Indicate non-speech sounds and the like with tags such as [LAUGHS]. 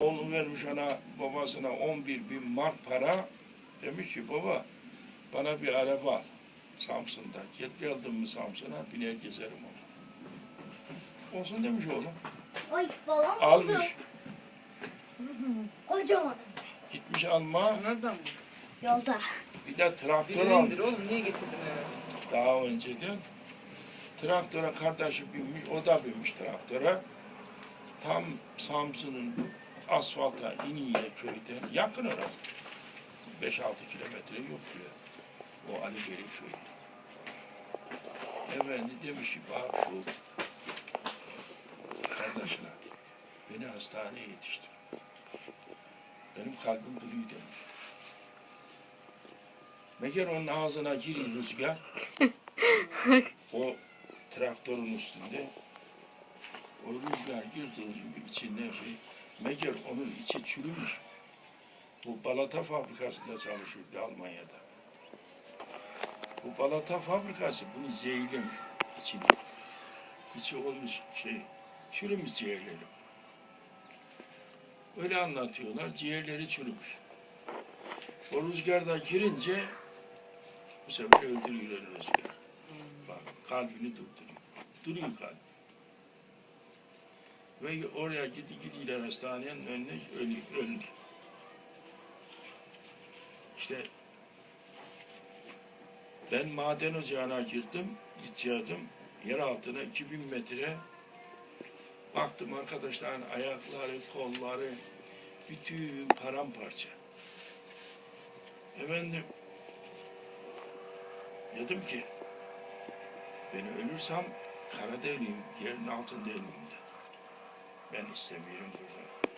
Oğlum vermiş ona babasına 11 bin mark para. Demiş ki baba bana bir araba al. Samsun'da. Git geldim mi Samsun'a biner gezerim onu. Olsun demiş oğlum. Ay balon oldu. Almış. Kocaman. Gitmiş alma. Nereden bu? Yolda. Bir de traktör Birini almış. indir oğlum niye getirdin eve? Daha önceden. Traktöre kardeşi binmiş. O da binmiş traktöre. Tam Samsun'un asfalta iniye köyden yakın orası. 5-6 kilometre yok diyor. O Ali Bey'in köyü. Efendi demiş ki bak şu kardeşine beni hastaneye yetiştir. Benim kalbim duruyor demiş. Meğer onun ağzına giriyor rüzgar. [LAUGHS] o traktörün üstünde. O rüzgar girdiği gibi içinden şey. Meğer onun içi çürümüş. Bu balata fabrikasında çalışıyordu Almanya'da. Bu balata fabrikası bunu zehirlemiş içini. İçi olmuş şey, çürümüş ciğerleri. Öyle anlatıyorlar, ciğerleri çürümüş. O rüzgarda girince bu sefer öldürüyorlar rüzgar. Bak kalbini durduruyor. Duruyor kalp. Ve oraya gidi gidiyorlar hastanenin önüne ölüyor. İşte ben maden ocağına girdim, gidecektim. Yer altına 2000 metre baktım arkadaşların ayakları, kolları bütün paramparça. Efendim dedim ki ben ölürsem karada öleyim, yerin altında dedim. Ben istemiyorum burada.